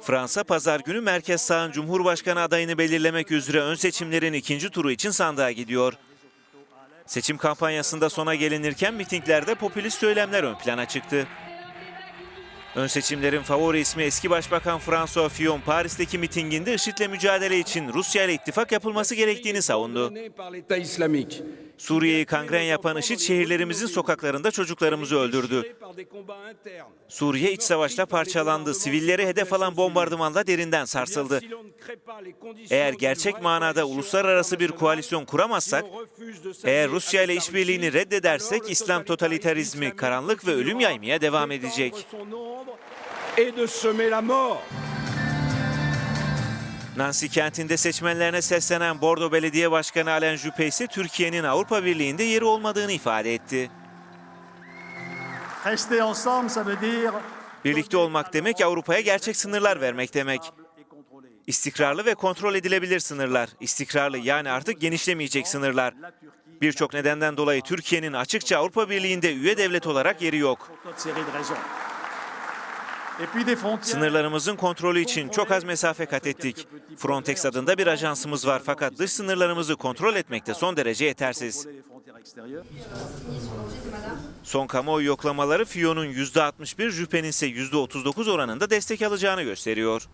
Fransa pazar günü merkez sağın Cumhurbaşkanı adayını belirlemek üzere ön seçimlerin ikinci turu için sandığa gidiyor. Seçim kampanyasında sona gelinirken mitinglerde popülist söylemler ön plana çıktı. Ön seçimlerin favori ismi eski Başbakan François Fillon Paris'teki mitinginde IŞİD'le mücadele için Rusya ile ittifak yapılması gerektiğini savundu. Suriye'yi kangren yapan IŞİD şehirlerimizin sokaklarında çocuklarımızı öldürdü. Suriye iç savaşla parçalandı. Sivilleri hedef alan bombardımanla derinden sarsıldı. Eğer gerçek manada uluslararası bir koalisyon kuramazsak, eğer Rusya ile işbirliğini reddedersek İslam totalitarizmi karanlık ve ölüm yaymaya devam edecek. Et de semer la mort. Nancy kentinde seçmenlerine seslenen Bordo Belediye Başkanı Alain Juppé ise Türkiye'nin Avrupa Birliği'nde yeri olmadığını ifade etti. Rester ensemble, ça veut dire Birlikte olmak demek Avrupa'ya gerçek sınırlar vermek demek. İstikrarlı ve kontrol edilebilir sınırlar. İstikrarlı yani artık genişlemeyecek sınırlar. Birçok nedenden dolayı Türkiye'nin açıkça Avrupa Birliği'nde üye devlet olarak yeri yok. Sınırlarımızın kontrolü için çok az mesafe kat ettik. Frontex adında bir ajansımız var fakat dış sınırlarımızı kontrol etmekte son derece yetersiz. Son kamuoyu yoklamaları Fiyon'un %61, Juppé'nin ise %39 oranında destek alacağını gösteriyor.